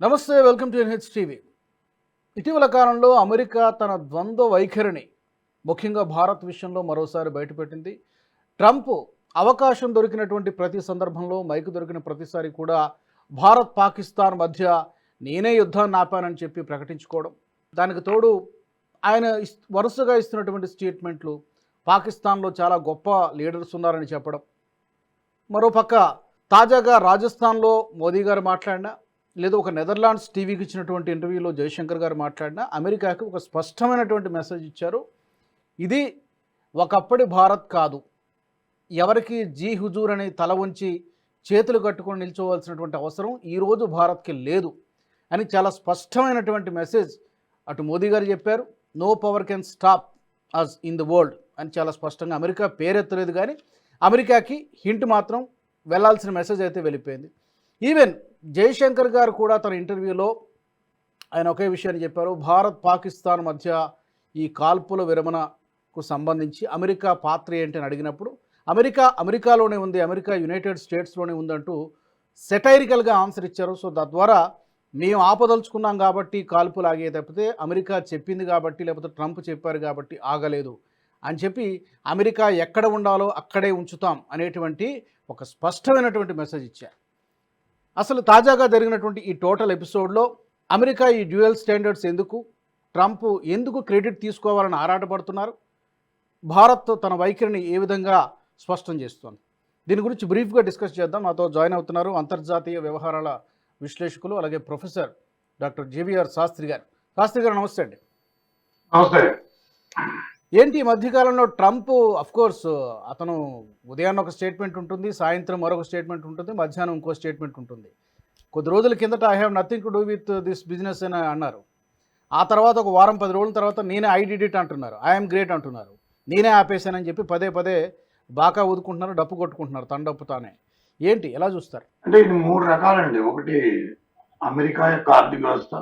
నమస్తే welcome to NH TV. ఇటీవల కాలంలో అమెరికా తన ద్వంద్వ వైఖరిని ముఖ్యంగా భారత్ విషయంలో మరోసారి బయటపెట్టింది. ట్రంప్ అవకాశం దొరికినటువంటి ప్రతి సందర్భంలో మైకు దొరికిన ప్రతిసారి కూడా భారత్ పాకిస్తాన్ మధ్య నేనే యుద్ధాన్ని ఆపానని చెప్పి ప్రకటించుకోవడం. దానికి తోడు ఆయన వరుసగా ఇస్తున్నటువంటి స్టేట్మెంట్లు పాకిస్తాన్లో చాలా గొప్ప లీడర్స్ ఉన్నారని చెప్పడం. మరోపక్క తాజాగా రాజస్థాన్లో మోదీ గారు మాట్లాడినా లేదా ఒక నెదర్లాండ్స్ టీవీకి ఇచ్చినటువంటి ఇంటర్వ్యూలో జయశంకర్ గారు మాట్లాడినా అమెరికాకి ఒక స్పష్టమైనటువంటి మెసేజ్ ఇచ్చారు. ఇది ఒకప్పటి భారత్ కాదు. ఎవరికి జీ హుజూర్ అని తల ఉంచి చేతులు కట్టుకొని నిల్చోవలసినటువంటి అవసరం ఈరోజు భారత్కి లేదు అని చాలా స్పష్టమైనటువంటి మెసేజ్ అటు మోదీ గారు చెప్పారు. No power can stop us in the world అని చాలా స్పష్టంగా అమెరికా పేరెత్తలేదు కానీ అమెరికాకి హింట్ మాత్రం వెళ్ళాల్సిన మెసేజ్ అయితే వెళ్ళిపోయింది. ఈవెన్ జయశంకర్ గారు కూడా తన ఇంటర్వ్యూలో ఆయన ఒకే విషయాన్ని చెప్పారు. భారత్ పాకిస్తాన్ మధ్య ఈ కాల్పుల విరమణకు సంబంధించి అమెరికా పాత్ర ఏంటి అని అడిగినప్పుడు అమెరికా అమెరికాలోనే ఉంది అమెరికా యునైటెడ్ స్టేట్స్లోనే ఉందంటూ సెటైరికల్గా ఆన్సర్ ఇచ్చారు. సో తద్వారా మేము ఆపదలుచుకున్నాం కాబట్టి కాల్పులు ఆగే తప్పితే అమెరికా చెప్పింది కాబట్టి లేకపోతే ట్రంప్ చెప్పారు కాబట్టి ఆగలేదు అని చెప్పి అమెరికా ఎక్కడ ఉండాలో అక్కడే ఉంచుతాం అనేటువంటి ఒక స్పష్టమైనటువంటి మెసేజ్ ఇచ్చారు. అసలు తాజాగా జరిగినటువంటి ఈ టోటల్ ఎపిసోడ్లో అమెరికా ఈ డ్యూయల్ స్టాండర్డ్స్ ఎందుకు ట్రంప్ ఎందుకు క్రెడిట్ తీసుకోవాలని ఆరాటపడుతున్నారు భారత్ తన వైఖరిని ఏ విధంగా స్పష్టం చేస్తోంది? దీని గురించి బ్రీఫ్గా డిస్కస్ చేద్దాం. నాతో జాయిన్ అవుతున్నారు అంతర్జాతీయ వ్యవహారాల విశ్లేషకులు అలాగే ప్రొఫెసర్ డాక్టర్ జేవిఆర్ శాస్త్రి గారు. శాస్త్రి గారు నమస్తే అండి. నమస్తే. ఏంటి ఈ మధ్యకాలంలో ట్రంప్ కోర్స్ అతను ఉదయాన్న ఒక స్టేట్మెంట్ ఉంటుంది సాయంత్రం మరొక స్టేట్మెంట్ ఉంటుంది మధ్యాహ్నం ఇంకో స్టేట్మెంట్ ఉంటుంది. కొద్ది రోజుల కిందట I have nothing to do with this business అని అన్నారు. ఆ తర్వాత ఒక వారం పది రోజుల తర్వాత నేనే ఐ డిడ్ ఇట్ అంటున్నారు. ఐఎమ్ గ్రేట్ అంటున్నారు. నేనే ఆపేశానని చెప్పి పదే పదే బాకా ఊదుకుంటున్నారు డప్పు కొట్టుకుంటున్నారు తండప్పు తానే. ఏంటి? ఎలా చూస్తారు? అంటే ఇది మూడు రకాలండి. ఒకటి అమెరికా యొక్క ఆర్థిక వ్యవస్థ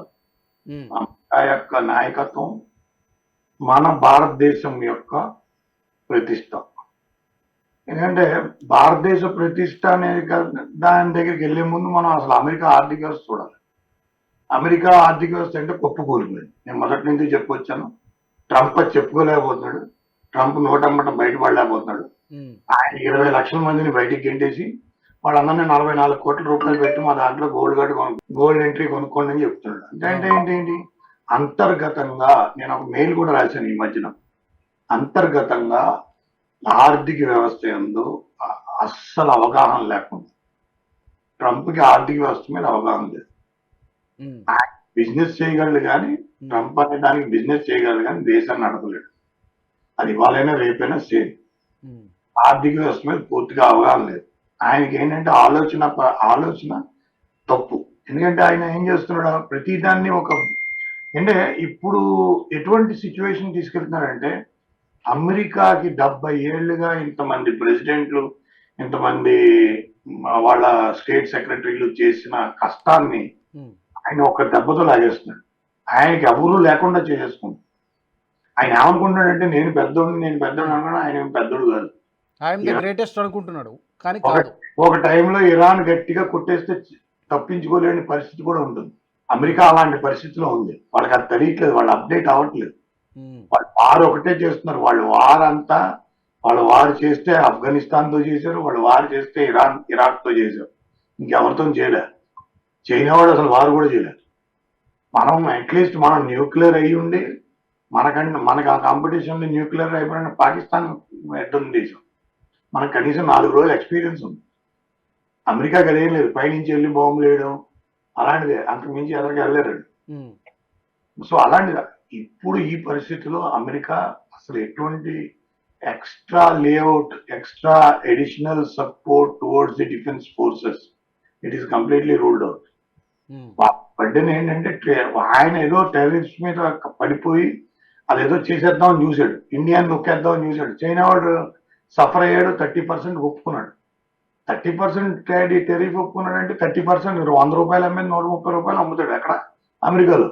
అమెరికా యొక్క నాయకత్వం మన భారతదేశం యొక్క ప్రతిష్ట. ఎందుకంటే భారతదేశ ప్రతిష్ట అనేది దాని దగ్గరికి వెళ్ళే ముందు మనం అసలు అమెరికా ఆర్థిక వ్యవస్థ చూడాలి. అమెరికా ఆర్థిక వ్యవస్థ అంటే కుప్పకూలిపోయింది నేను మొదటి నుంచి చెప్పుకొచ్చాను. ట్రంప్ చెప్పుకోలేకపోతున్నాడు. ట్రంప్ నోటమ్మటం బయటపడలేకపోతున్నాడు. ఆయన ఇరవై లక్షల మందిని బయటికి గెంటేసి వాళ్ళందరినీ నలభై నాలుగు కోట్ల రూపాయలు పెట్టి మా దాంట్లో గోల్డ్ కార్డు కొను గోల్డ్ ఎంట్రీ కొనుక్కోండి అని చెప్తున్నాడు. అంటే అంటే ఏంటి ఏంటి? అంతర్గతంగా నేను ఒక మెయిల్ కూడా రాశాను ఈ మధ్యన. అంతర్గతంగా ఆర్థిక వ్యవస్థ ఎందు అస్సలు అవగాహన లేకుండా. ట్రంప్కి ఆర్థిక వ్యవస్థ మీద అవగాహన లేదు. బిజినెస్ చేయగలడు కానీ ట్రంప్ అనే దానికి బిజినెస్ చేయగలడు కానీ దేశాన్ని నడపలేడు. అది ఇవాళైనా రేపైనా సేమ్. ఆర్థిక వ్యవస్థ మీద పూర్తిగా అవగాహన లేదు. ఆయనకి ఏంటంటే ఆలోచన ఆలోచన తప్పు. ఎందుకంటే ఆయన ఏం చేస్తున్నాడు? ప్రతిదాన్ని ఒక అంటే ఇప్పుడు ఎటువంటి సిచ్యువేషన్ తీసుకెళ్తున్నారంటే అమెరికాకి డెబ్బై ఏళ్ళుగా ఇంతమంది ప్రెసిడెంట్లు ఇంతమంది వాళ్ళ స్టేట్ సెక్రటరీలు చేసిన కష్టాన్ని ఆయన ఒక దెబ్బతో లాగేస్తున్నాడు ఆయనకి ఎవరు లేకుండా చేసేసుకుంటాడు ఆయన ఏమనుకుంటాడంటే నేను పెద్దోడిని నేను పెద్దోడు అనుకున్నా ఆయన పెద్దోడు కాదు. గ్రేటెస్ట్ అనుకుంటున్నాడు కానీ ఒక టైంలో ఇరాన్ గట్టిగా కొట్టేస్తే తప్పించుకోలేని పరిస్థితి కూడా ఉంటుంది. అమెరికా అలాంటి పరిస్థితిలో ఉంది. వాళ్ళకి అది తెలియట్లేదు వాళ్ళు అప్డేట్ అవ్వట్లేదు. వాళ్ళు వారు ఒకటే చేస్తున్నారు. వాళ్ళు వార్ అంతా వాళ్ళు వారు చేస్తే ఆఫ్ఘనిస్తాన్తో చేశారు వాళ్ళు వారు చేస్తే ఇరాన్ ఇరాక్తో చేశారు. ఇంకెవరితో చేయలేరు చైనా వాడు అసలు వారు కూడా చేయలేరు మనం అట్లీస్ట్ మనం న్యూక్లియర్ అయ్యి ఉండి మనకంటే మనకు ఆ కాంపిటీషన్ న్యూక్లియర్ అయిపోయిన పాకిస్తాన్ ఎడ్డున్న దేశం. మనకు కనీసం నాలుగు రోజులు ఎక్స్పీరియన్స్ ఉంది. అమెరికాకి అదేం లేదు. పైనుంచి వెళ్ళి బాంబులు వేయడం అలాంటిది అంతకు మించి ఎవరికి వెళ్ళలేరు ఉమ్, సో అలాంటిది ఇప్పుడు ఈ పరిస్థితిలో అమెరికా అసలు ఎటువంటి extra layout extra additional support towards the defence forces it is completely ruled out burden ఏంటంటే ఆయన ఏదో టెర్రరిస్ట్ మీద పడిపోయి అదేదో చేసేద్దామని చూశాడు. ఇండియాని నొక్కేద్దామని చూశాడు. చైనా వాడు సఫర్ అయ్యాడు థర్టీ పర్సెంట్ ఒప్పుకున్నాడు. థర్టీ పర్సెంట్ టెరీఫ్ ఒప్పుకున్నాడు అంటే థర్టీ పర్సెంట్ వంద రూపాయలు అమ్మేది నూట ముప్పై రూపాయలు అమ్ముతాడు ఎక్కడ? అమెరికాలో.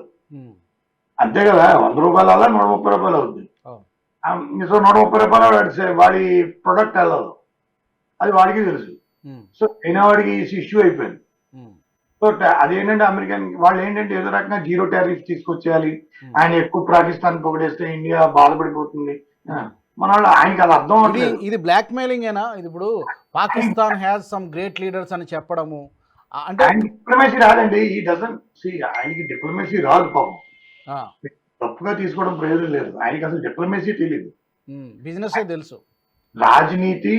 అంతే కదా వంద రూపాయలు అలా నూట ముప్పై రూపాయలు అవుతుంది సో నూట ముప్పై రూపాయలు వాడి ప్రొడక్ట్ వెళ్ళదు. అది వాడికి తెలుసు. సో చైనా వాడికి ఇష్యూ అయిపోయింది. సో అదేంటంటే అమెరికన్ వాళ్ళు ఏంటంటే ఏదో రకంగా జీరో టారిఫ్ తీసుకొచ్చేయాలి. ఆయన ఎక్కువ పాకిస్తాన్ పొగిడేస్తే ఇండియా బాధపడిపోతుంది. మన వాళ్ళు ఆయనకి అది అర్థం ఇది ఇది బ్లాక్ మెయిలింగ్ ఏనా ఇది ఇప్పుడు Pakistan has some great leaders అని చెప్పడము. అంటే ఆయన డిప్లొమసీ రాదండి. ఈ డజన్ సి ఆయనకి డిప్లొమసీ రాదు పాపం. తప్పుగా తీసుకోవడం ప్రయోజనం లేదు. ఆయనకి అసలు డిప్లొమసీ తెలియదు బిజినెస్ తెలుసు. రాజనీతి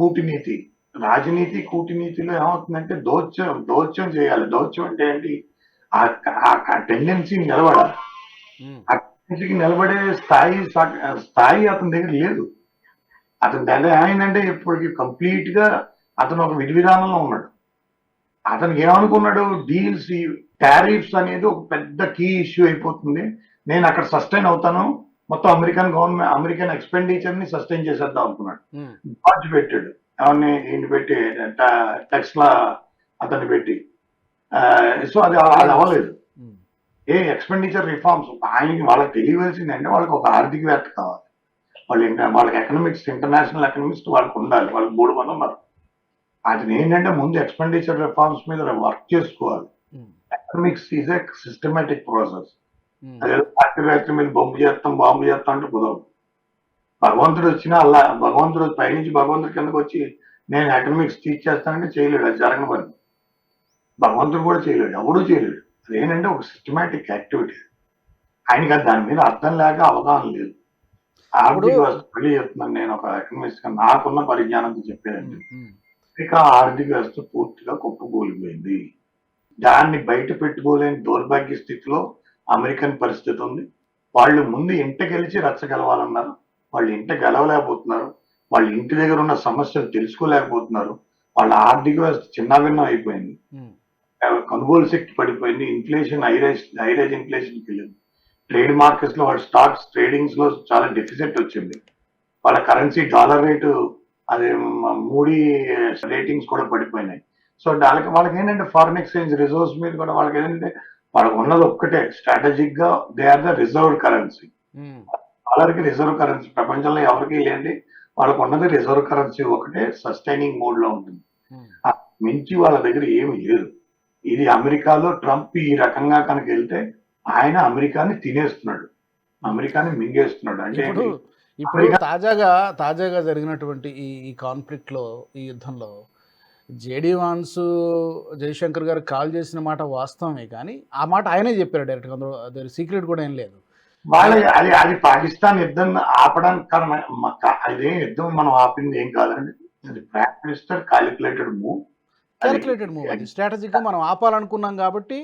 కూటనీతి. రాజనీతి కూటనీతిలో ఏమవుతుందంటే దౌత్యం దౌత్యం చేయాలి. దౌత్యం అంటే ఏంటి? ఆ టెండెన్సీ నిలబడాలి. టెండెన్సీకి నిలబడే స్థాయి స్థాయి అతని దగ్గర లేదు. అతని దగ్గర ఏంటంటే ఇప్పటికి కంప్లీట్గా అతను ఒక విధి విధానంలో ఉన్నాడు. అతనికి ఏమనుకున్నాడు? డీల్స్ టారిఫ్స్ అనేది ఒక పెద్ద కీ ఇష్యూ అయిపోతుంది. నేను అక్కడ సస్టైన్ అవుతాను. మొత్తం అమెరికన్ గవర్నమెంట్ అమెరికన్ ఎక్స్పెండిచర్ని సస్టైన్ చేసేద్దాం అనుకున్నాడు. జార్జ్ పెట్టాడు. ఎవరిని ఈయన పెట్టి టెక్స్లా అతన్ని పెట్టి. సో అది అది అవ్వలేదు. ఏ ఎక్స్పెండిచర్ రిఫార్మ్స్ ఆయనకి వాళ్ళకి తెలియవలసిందంటే వాళ్ళకి ఒక ఆర్థికవేత్త కావాలి. వాళ్ళు వాళ్ళకి ఎకనామిక్స్ ఇంటర్నేషనల్ ఎకనామిక్స్ వాళ్ళకి ఉండాలి. వాళ్ళకి మూడు మంది ఉన్నారు. అతను ఏంటంటే ముందు ఎక్స్పెండిచర్ రిఫార్మ్స్ మీద వర్క్ చేసుకోవాలి. Economics is a systematic process అదే పార్టీ రైతుల మీద బొంబు చేస్తాం బాంబు చేస్తాం అంటే కుదరదు. భగవంతుడు వచ్చినా అలా భగవంతుడు పైనుంచి భగవంతుడి కిందకు వచ్చి నేను ఎకనామిక్స్ టీచ్ చేస్తానంటే చేయలేడు. అది జరగని పని. భగవంతుడు కూడా చేయలేడు. ఎవడూ చేయలేడు. అదేంటంటే ఒక సిస్టమేటిక్ యాక్టివిటీ ఆయనకి దాని మీద అర్థం లేక అవగాహన లేదు. ఆర్థిక వ్యవస్థ మళ్ళీ చెప్తున్నాను నేను ఒక ఎకనామిక్స్గా నాకున్న పరిజ్ఞానంతో చెప్పేదండి అమెరికా ఆర్థిక వ్యవస్థ పూర్తిగా కుప్పకూలిపోయింది. దాన్ని బయట పెట్టుకోలేని దౌర్భాగ్య స్థితిలో అమెరికన్ పరిస్థితి ఉంది. వాళ్ళు ముందు ఇంట గెలిచి రచ్చ గెలవాలన్నారు. వాళ్ళు ఇంట గెలవలేకపోతున్నారు. వాళ్ళ ఇంటి దగ్గర ఉన్న సమస్యలు తెలుసుకోలేకపోతున్నారు. వాళ్ళ ఆర్థిక వ్యవస్థ చిన్నభిన్నం అయిపోయింది. కొనుగోలు శక్తి పడిపోయింది. ఇన్ఫ్లేషన్ హైరేజ్ హైరేజ్ ఇన్ఫ్లేషన్కి వెళ్ళింది. ట్రేడ్ మార్కెట్స్లో వాళ్ళ స్టాక్స్ ట్రేడింగ్స్లో చాలా డెఫిసిట్ వచ్చింది. వాళ్ళ కరెన్సీ డాలర్ రేటు అది మూడి రేటింగ్స్ కూడా పడిపోయినాయి. సో దానికి వాళ్ళకి ఏంటంటే ఫారిన్ ఎక్స్చేంజ్ రిజర్వ్స్ మీద కూడా వాళ్ళకి ఏంటంటే వాళ్ళకి ఉన్నది ఒక్కటే స్ట్రాటజిక్గా they are the reserved currency um, డాలర్కి reserve currency ప్రపంచంలో ఎవరికి లేండి వాళ్ళకు ఉన్నది రిజర్వ్ కరెన్సీ ఒకటే సస్టైనింగ్ మోడ్లో ఉంటుంది. మించి వాళ్ళ దగ్గర ఏమి లేదు. ఇది అమెరికాలో ట్రంప్ ఈ రకంగా కనుక వెళ్తే ఆయన అమెరికాని తినేస్తున్నాడు. అమెరికాని మింగేస్తున్నాడు. అంటే ఇప్పుడు తాజాగా తాజాగా జరిగినటువంటి ఈ ఈ కాన్ఫ్లిక్ట్లో ఈ యుద్ధంలో జేడీ వాన్స్ జయశంకర్ గారు కాల్ చేసిన మాట వాస్తవమే కానీ ఆ మాట ఆయనే చెప్పారు డైరెక్ట్గా. అందులో అదే సీక్రెట్ కూడా ఏం లేదు. వాళ్ళ అది అది పాకిస్తాన్ యుద్ధం ఆపడానికి కారణం. అదే యుద్ధం మనం ఆపింది ఏం కాదండి? అది prime minister calculated move calculated move అది. స్ట్రాటజిక్గా మనం ఆపాలనుకున్నాం కాబట్టి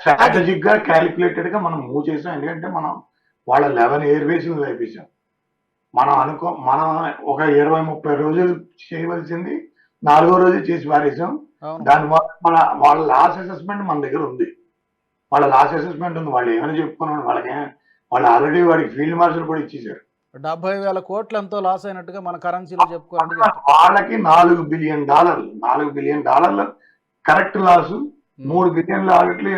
స్ట్రాటజిక్గా క్యాలిక్యులేటెడ్గా మనం మూవ్ చేసాం. ఎందుకంటే మనం వాళ్ళ లెవెన్ ఎయిర్ బేస్ లేపించాం మనం అనుకో మనం ఒక ఇరవై ముప్పై రోజులు చేయవలసింది నాలుగో రోజు చేసి పారేసాం దాని మన వాళ్ళ లాస్ అసెస్మెంట్ మన దగ్గర ఉంది. వాళ్ళ లాస్ అసెస్మెంట్ ఉంది. వాళ్ళు ఏమైనా చెప్పుకున్నాడు వాళ్ళకి వాళ్ళు ఆల్రెడీ వాడికి ఫీల్డ్ మార్షల్ కూడా ఇచ్చేసారు డెబ్బై వేల కోట్లు ఎంతో లాస్ అయినట్టుగా మన కరెన్సీలో చెప్పుకోవాలంటే చెప్తారు. వాళ్ళకి నాలుగు బిలియన్ డాలర్లు నాలుగు బిలియన్ డాలర్ల కరెక్ట్ లాస్ మూడు బిలియన్ లాగట్లే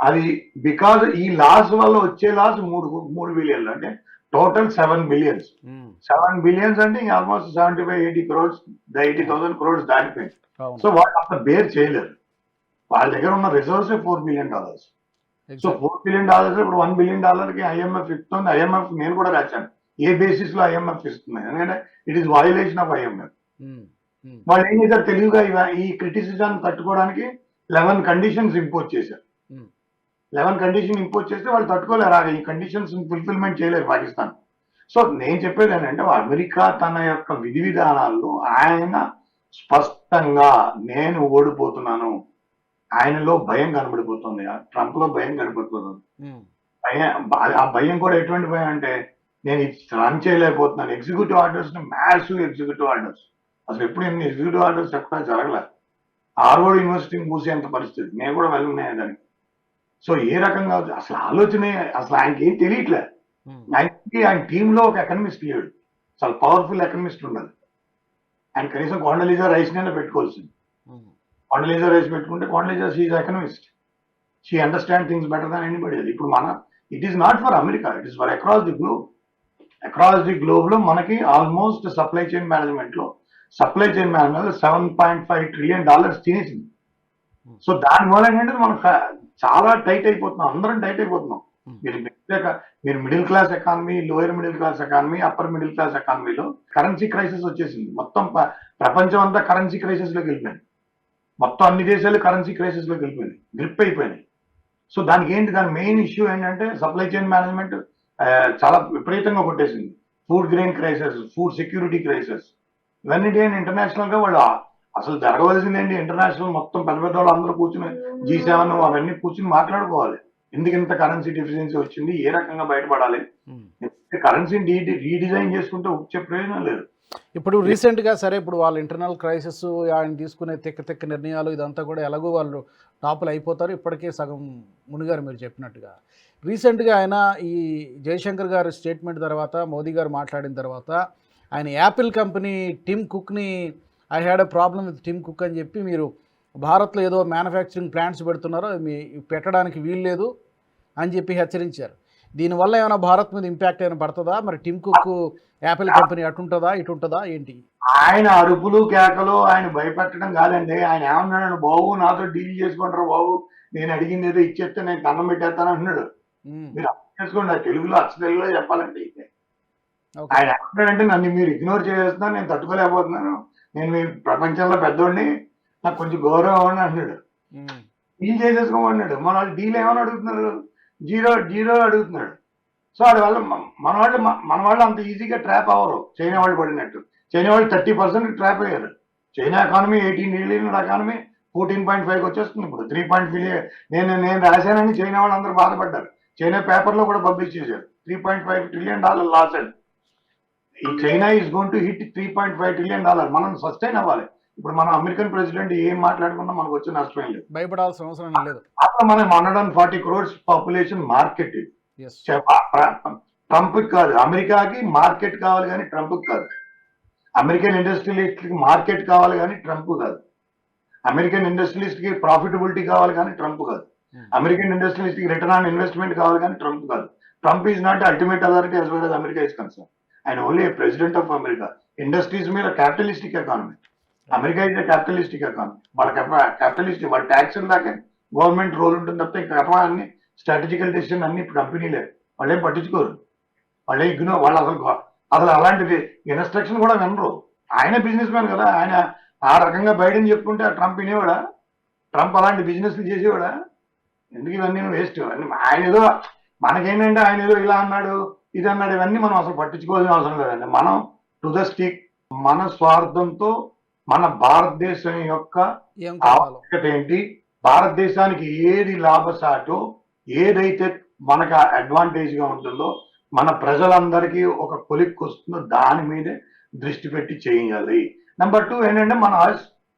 అది బికాజ్ ఈ లాస్ వల్ల వచ్చే లాస్ మూడు మూడు బిలియన్లు అంటే total seven billions. Seven billions అంటే almost seventy five eighty crores eighty thousand crores దాటిపోయింది సో వాళ్ళు అంత బేర్ చేయలేరు వాళ్ళ దగ్గర ఉన్న reserves four billion dollars so. Four billion dollars ఇప్పుడు వన్ బిలియన్ డాలర్కి ఐఎంఎఫ్ ఇస్తుంది. ఐఎంఎఫ్ నేను కూడా రాశాను. ఏ బేసిస్లో ఐఎంఎఫ్ ఇస్తుంది ఎందుకంటే it is violation of IMF వాళ్ళు ఏం చేశారు తెలివిగా ఈ క్రిటిసిజం తట్టుకోవడానికి లెవెన్ కండిషన్స్ ఇంపోజ్ చేశారు. Hmm. లెవెన్ కండిషన్ ఇంపోజ్ చేస్తే వాళ్ళు తట్టుకోలేరు. ఈ కండిషన్స్ ఫుల్ఫిల్మెంట్ చేయలేరు పాకిస్తాన్. సో నేను చెప్పేది ఏంటంటే అమెరికా తన యొక్క విధి విధానాల్లో ఆయన స్పష్టంగా నేను ఓడిపోతున్నాను. ఆయనలో భయం కనబడిపోతుంది. ట్రంప్లో భయం కనబడిపోతుంది ఉమ్, భయం ఆ భయం కూడా ఎటువంటి భయం అంటే నేను రన్ చేయలేకపోతున్నాను. Executive orders massive executive orders అసలు ఎప్పుడు ఎన్ని ఎగ్జిక్యూటివ్ ఆర్డర్స్ ఎక్కడ జరగలేదు హార్వర్డ్ యూనివర్సిటీ మూసేంత పరిస్థితి. నేను కూడా వెళ్ళున్నాయి దానికి. సో ఏ రకంగా అసలు ఆలోచనే అసలు ఆయనకి ఏం తెలియట్లే. ఉమ్, ఆయనకి ఆయన టీంలో ఒక ఎకనమిస్ట్ లేడు. చాలా పవర్ఫుల్ ఎకనమిస్ట్ ఉండాలి ఆయన కనీసం కొండలీజా రైస్ నైనా పెట్టుకోవాల్సింది. ఉమ్, కొండలీజా రైస్ పెట్టుకుంటే Condoleezza she economist she understand things better than anybody ఇప్పుడు మన it is not for America it is for across the globe across the గ్లోబ్లో మనకి ఆల్మోస్ట్ సప్లై చైన్ మేనేజ్మెంట్లో supply chain management seven point five trillion dollars తినేసింది. So దాని వల్ల ఏంటంటే మనం చాలా టైట్ అయిపోతున్నాం. అందరం టైట్ అయిపోతున్నాం. Hmm. మీరు మీరు middle class economy lower middle class economy upper middle class ఎకానమీలో కరెన్సీ క్రైసిస్ వచ్చేసింది. మొత్తం ప్రపంచం అంతా కరెన్సీ క్రైసిస్లోకి వెళ్ళిపోయింది. మొత్తం అన్ని దేశాలు కరెన్సీ క్రైసిస్లోకి వెళ్ళిపోయింది గ్రిప్ అయిపోయినాయి. సో దానికి ఏంటి దాని మెయిన్ ఇష్యూ ఏంటంటే సప్లై చైన్ మేనేజ్మెంట్ చాలా విపరీతంగా కొట్టేసింది. Food grain crisis food security crisis ఇవన్నీ ఇంటర్నేషనల్గా వాళ్ళు అసలు జరగవలసింది ఏంటి ఇంటర్నేషనల్ మొత్తం పెద్ద పెద్ద వాళ్ళు అందరూ కూర్చుని జీ సెవెన్ అవన్నీ కూర్చుని మాట్లాడుకోవాలి. ఎందుకు ఇంత కరెన్సీ డెఫిషియన్సీ వచ్చింది? ఏ రకంగా బయటపడాలి? కరెన్సీని రీ రీడిజైన్ చేసుకుంటే వచ్చే ప్రయోజనం లేదు. ఇప్పుడు రీసెంట్గా సరే ఇప్పుడు వాళ్ళ ఇంటర్నల్ క్రైసిస్ ఆయన తీసుకునే తిక్క తిక్క నిర్ణయాలు ఇదంతా కూడా ఎలాగో వాళ్ళు టాపులు అయిపోతారు. ఇప్పటికే సగం మునిగారు మీరు చెప్పినట్టుగా. రీసెంట్గా ఆయన ఈ జయశంకర్ గారి స్టేట్మెంట్ తర్వాత మోదీ గారు మాట్లాడిన తర్వాత ఆయన Apple company Tim కుక్ని I had a problem with Tim Cook అని చెప్పి మీరు భారత్లో ఏదో మ్యానుఫ్యాక్చరింగ్ ప్లాంట్స్ పెడుతున్నారో మీ పెట్టడానికి వీల్లేదు అని చెప్పి హెచ్చరించారు. దీనివల్ల ఏమైనా భారత్ మీద ఇంపాక్ట్ ఏమైనా పడుతుందా? మరి టిమ్ కుక్ యాపిల్ కంపెనీ అటుంటుందా ఇటుంటుందా ఏంటి? ఆయన అరుపులు కేకలు ఆయన భయపెట్టడం కాదండి. ఆయన ఏమన్నాడు బాబు నాతో డీల్ చేసుకుంటారు బాబు. నేను అడిగింది ఏదో ఇచ్చేస్తే నేను కన్నం పెట్టేస్తాను అంటున్నాడు. మీరు అర్థం చేసుకోండి ఆ తెలుగులో అచ్చ తెలుగులో చెప్పాలంటే. ఓకే. ఆయన ఏమంటాడంటే నన్ను మీరు ఇగ్నోర్ చేస్తున్నాను నేను తట్టుకోలేకపోతున్నాను. నేను మీ ప్రపంచంలో పెద్దోడిని నాకు కొంచెం గౌరవం అని అంటున్నాడు. ఉమ్, డీల్ చేసేసుకోమన్నాడు మన వాళ్ళు డీల్ ఏమని అడుగుతున్నారు? జీరో జీరో అడుగుతున్నాడు. సో అది వల్ల మన వాళ్ళు మన వాళ్ళు అంత ఈజీగా ట్రాప్ అవ్వరు. చైనా వాళ్ళు పడినట్టు. చైనా వాళ్ళు థర్టీ పర్సెంట్ ట్రాప్ అయ్యారు. China economy eighteen million economy fourteen point five వచ్చేస్తుంది ఇప్పుడు. త్రీ పాయింట్ నేను నేను రాశానని చైనా వాళ్ళు అందరూ బాధపడ్డారు. చైనా పేపర్లో కూడా పబ్లిష్ చేశారు. Three point five trillion dollar loss అండి. ఈ China is gone to hit three point five trillion dollar మనం సస్టైన్ అవ్వాలి. ఇప్పుడు మన అమెరికన్ ప్రెసిడెంట్ ఏం మాట్లాడుకున్నా మనకు వచ్చే నష్టం లేదు. భయపడాల్సిన అవసరం లేదు. అప్పుడు మనం hundred and forty crores population market Trump కాదు అమెరికాకి మార్కెట్ కావాలి కానీ ట్రంప్ కాదు. అమెరికన్ ఇండస్ట్రియలిస్ట్కి మార్కెట్ కావాలి కానీ ట్రంప్ కాదు. అమెరికన్ ఇండస్ట్రియలిస్ట్కి ప్రాఫిటబిలిటీ కావాలి కానీ ట్రంప్ కాదు. Hmm. అమెరికన్ ఇండస్ట్రియలిస్ట్కి రిటర్న్ ఆన్ ఇన్వెస్ట్మెంట్ కావాలి కానీ ట్రంప్ కాదు. Trump is not ultimate authority as well as America is concern ఆయన only president of America industries మీద capitalistic economy America is capitalistic economy వాళ్ళ క్యాపిటలిస్టిక్ వాళ్ళ ట్యాక్స్ దాకా గవర్నమెంట్ రోల్ ఉంటుంది తప్ప ఇంకా అన్ని స్ట్రాటజికల్ డెసిషన్ అన్ని కంపెనీలే వాళ్ళేం పట్టించుకోరు. వాళ్ళే ఇగ్నో వాళ్ళు అసలు అసలు అలాంటిది ఇన్స్ట్రక్షన్ కూడా వినరు. ఆయన బిజినెస్ మ్యాన్ కదా. ఆయన ఆ రకంగా బైడెన్ చెప్పుకుంటే ఆ ట్రంప్ వినేవాడా? ట్రంప్ అలాంటి బిజినెస్ చేసేవాడా? ఎందుకు ఇవన్నీ వేస్ట్? ఆయన ఏదో మనకేంటంటే ఆయన ఏదో ఇలా అన్నాడు ఇది అన్నాడు ఇవన్నీ మనం అసలు పట్టించుకోవాల్సిన అవసరం లేదండి. మనం టు ద స్టిక్ మన స్వార్థంతో మన భారతదేశం యొక్క ఆవశ్యకత ఏంటి? భారతదేశానికి ఏది లాభసాటో ఏదైతే మనకు అడ్వాంటేజ్గా ఉంటుందో మన ప్రజలందరికీ ఒక కొలిక్ వస్తుందో దాని మీదే దృష్టి పెట్టి చేయాలి. నెంబర్ టూ ఏంటంటే మన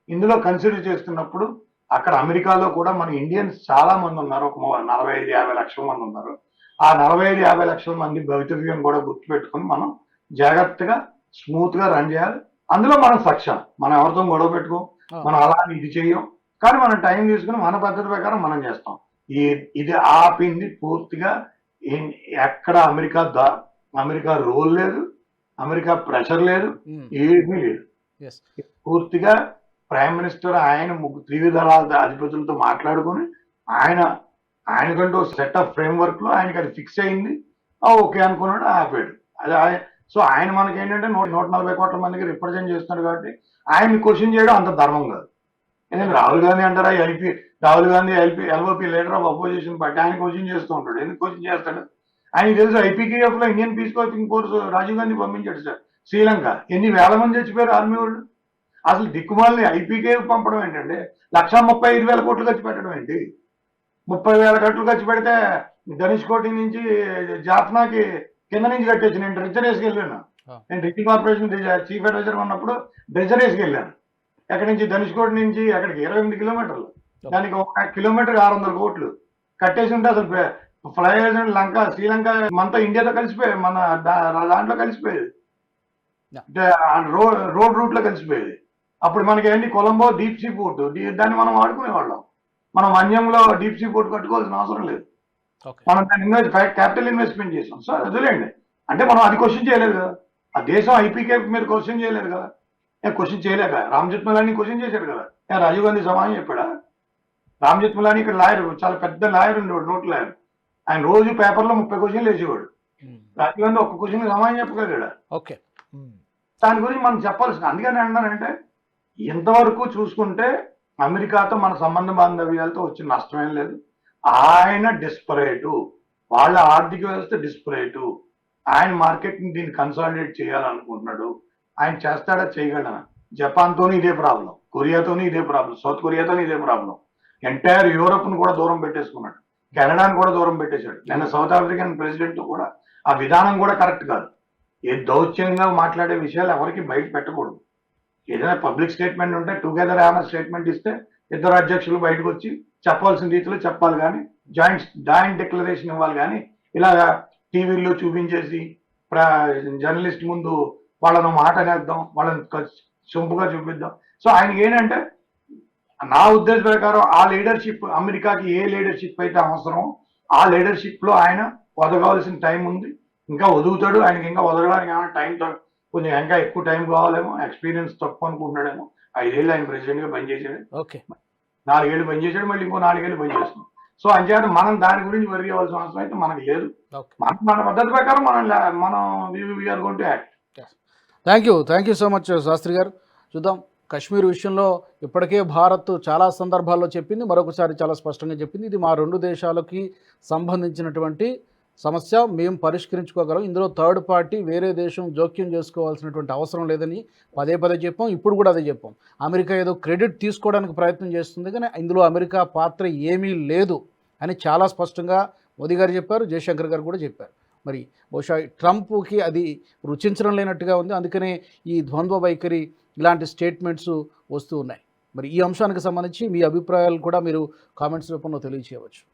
ఇందులో కన్సిడర్ చేస్తున్నప్పుడు అక్కడ అమెరికాలో కూడా మన ఇండియన్స్ చాలా మంది ఉన్నారు. ఒక నలభై ఐదు యాభై లక్షల మంది ఉన్నారు. ఆ నలభై ఐదు యాభై లక్షల మంది భవితవ్యం కూడా గుర్తుపెట్టుకుని మనం జాగ్రత్తగా స్మూత్గా రన్ చేయాలి. అందులో మనం సక్షం. మనం ఎవరితో గొడవ పెట్టుకో మనం అలా ఇది చెయ్యం. కానీ మనం టైం తీసుకుని మన పద్ధతి ప్రకారం మనం చేస్తాం. ఈ ఇది ఆపింది పూర్తిగా ఎక్కడ అమెరికా దా అమెరికా రోల్ లేదు. అమెరికా ప్రెషర్ లేదు. ఏమీ లేదు. పూర్తిగా ప్రైమ్ మినిస్టర్ ఆయన ముగ్గురు త్రివిధ అధిపతులతో మాట్లాడుకొని ఆయన ఆయనకంటూ సెట్ ఆఫ్ ఫ్రేమ్ వర్క్లో ఆయనకి అది ఫిక్స్ అయింది. ఓకే అనుకున్నాడు ఆపాడు అది సో ఆయన మనకి ఏంటంటే నూట నూట నలభై కోట్ల మందికి రిప్రజెంట్ చేస్తున్నాడు కాబట్టి ఆయన్ని క్వశ్చన్ చేయడం అంత ధర్మం కాదు. ఎందుకంటే రాహుల్ గాంధీ అంటారా LP Rahul Gandhi LP LOP leader of opposition party ఆయన క్వశ్చన్ చేస్తూ ఉంటాడు. ఎందుకు క్వశ్చన్ చేస్తాడు? ఆయన తెలుసు ఐపీకేఎఫ్లో Indian peace coaching course Rajiv Gandhi పంపించాడు సార్. శ్రీలంక. ఎన్ని వేల మంది చచ్చిపోయారు ఆర్మీ వాళ్ళు? అసలు దిక్కుమాలని ఐపీకేఎఫ్ పంపడం ఏంటంటే లక్ష ముప్పై ఐదు వేల కోట్లు ఖర్చు పెట్టడం ఏంటి? ముప్పై వేల కోట్లు ఖర్చు పెడితే ధనుష్ కోటి నుంచి జాఫ్నాకి కింద నుంచి కట్టేసి నేను డ్రెజర్ వేసుకెళ్ళాను ఆ. నేను రిచి కార్పొరేషన్ చీఫ్ అడ్వైజర్ ఉన్నప్పుడు డ్రెజర్ వేసుకెళ్ళాను ఎక్కడి నుంచి? ధనుష్ కోటి నుంచి అక్కడికి ఇరవై ఎనిమిది కిలోమీటర్లు. దానికి ఒక కిలోమీటర్ ఆరు వందల కోట్లు కట్టేసి ఉంటే అసలు ఫ్లైఓవర్ లంక శ్రీలంక మనతో ఇండియాతో కలిసిపోయాయి మన దాంట్లో కలిసిపోయేది. రోడ్ రూట్లో కలిసిపోయేది. అప్పుడు మనకి ఏంటి? కొలంబో డీప్ సీ పోర్ట్ దాన్ని మనం వాడుకునేవాళ్ళం. మనం అన్యంలో డీప్ సీ పోర్ట్ కట్టుకోవాల్సిన అవసరం లేదు. మనం దాన్ని ఇన్వెస్ట్ క్యాపిటల్ ఇన్వెస్ట్మెంట్ చేసాం. సో వదిలేండి అంటే మనం అది క్వశ్చన్ చేయలేదు కదా. ఆ దేశం ఐపీకే మీరు క్వశ్చన్ చేయలేదు కదా. ఏ క్వశ్చన్ చేయలేక రామ్ జెత్మలాని క్వశ్చన్ చేశాడు కదా. ఏ రాజీవ్ గాంధీ సమాధానం చెప్పాడా? రామ్ జెత్మలాని ఇక్కడ లాయర్. చాలా పెద్ద లాయర్ ఉండేవాడు నోట్ లాయర్. ఆయన రోజు పేపర్లో ముప్పై క్వశ్చన్లు వేసేవాడు. రాజీవ్ గాంధీ ఒక్క క్వశ్చన్ సమాధానం చెప్పగలిగాడు? ఓకే. దాని గురించి మనం చెప్పాల్సింది అందుకని అన్నానంటే ఇంతవరకు చూసుకుంటే అమెరికాతో మన సంబంధ బాంధవ్యాలతో వచ్చిన నష్టమేం లేదు. ఆయన డిస్పరేటు. వాళ్ళ ఆర్థిక వ్యవస్థ డిస్పరేటు. ఆయన మార్కెట్ని దీన్ని కన్సాలిడేట్ చేయాలనుకుంటున్నాడు. ఆయన చేస్తాడా చేయగలనా జపాన్తోని ఇదే ప్రాబ్లం. కొరియాతోని ఇదే ప్రాబ్లం. సౌత్ కొరియాతోని ఇదే ప్రాబ్లం. ఎంటైర్ యూరప్ను కూడా దూరం పెట్టేసుకున్నాడు. కెనడాను కూడా దూరం పెట్టేశాడు. నిన్న సౌత్ ఆఫ్రికన్ ప్రెసిడెంట్ కూడా ఆ విధానం కూడా కరెక్ట్ కాదు. ఏ దౌత్యంగా మాట్లాడే విషయాలు ఎవరికి బయట పెట్టకూడదు. ఏదైనా పబ్లిక్ స్టేట్మెంట్ ఉంటే టుగెదర్ ఏమైనా స్టేట్మెంట్ ఇస్తే ఇద్దరు అధ్యక్షులు బయటకు వచ్చి చెప్పాల్సిన రీతిలో చెప్పాలి కానీ జాయింట్ జాయింట్ డిక్లరేషన్ ఇవ్వాలి కానీ ఇలా టీవీల్లో చూపించేసి జర్నలిస్ట్ ముందు వాళ్ళను మాట అనేద్దాం వాళ్ళని చొంపుగా చూపిద్దాం. సో ఆయనకి ఏంటంటే నా ఉద్దేశ ప్రకారం ఆ లీడర్షిప్ అమెరికాకి ఏ లీడర్షిప్ అయితే అవసరం ఆ లీడర్షిప్లో ఆయన వదగాల్సిన టైం ఉంది. ఇంకా వదుగుతాడు ఆయనకి ఇంకా వదలడానికి ఏమైనా టైం కొంచెం ఇంకా ఎక్కువ టైం కావాలేమో ఎక్స్పీరియన్స్ తక్కువ అనుకుంటున్నాడేమో ఐదేళ్ళు ఆయన ప్రెసిడెంట్గా పనిచేసాడు ఓకే. నాలుగేళ్ళు పనిచేసాడు మళ్ళీ ఇంకో నాలుగేళ్ళు పనిచేస్తున్నాం సో అంచేత మనం దాని గురించి వరి అవ్వాల్సిన అవసరం అయితే మనకి లేదు. మన మన పద్ధతి ప్రకారం మనం మనం thank you thank you so much Shastri గారు. చూద్దాం కశ్మీర్ విషయంలో ఇప్పటికే భారత్ చాలా సందర్భాల్లో చెప్పింది మరొకసారి చాలా స్పష్టంగా చెప్పింది. ఇది మా రెండు దేశాలకి సంబంధించినటువంటి సమస్య మేము పరిష్కరించుకోగలం. ఇందులో థర్డ్ పార్టీ వేరే దేశం జోక్యం చేసుకోవాల్సినటువంటి అవసరం లేదని పదే పదే చెప్పాం. ఇప్పుడు కూడా అదే చెప్పాం. అమెరికా ఏదో క్రెడిట్ తీసుకోవడానికి ప్రయత్నం చేస్తుంది కానీ ఇందులో అమెరికా పాత్ర ఏమీ లేదు అని చాలా స్పష్టంగా మోదీ గారు చెప్పారు. జయశంకర్ గారు కూడా చెప్పారు. మరి బహుశా ట్రంప్కి అది రుచించడం లేనట్టుగా ఉంది. అందుకనే ఈ ద్వంద్వ వైఖరి ఇలాంటి స్టేట్మెంట్స్ వస్తూ ఉన్నాయి. మరి ఈ అంశానికి సంబంధించి మీ అభిప్రాయాలు కూడా మీరు కామెంట్స్ రూపంలో తెలియచేయవచ్చు.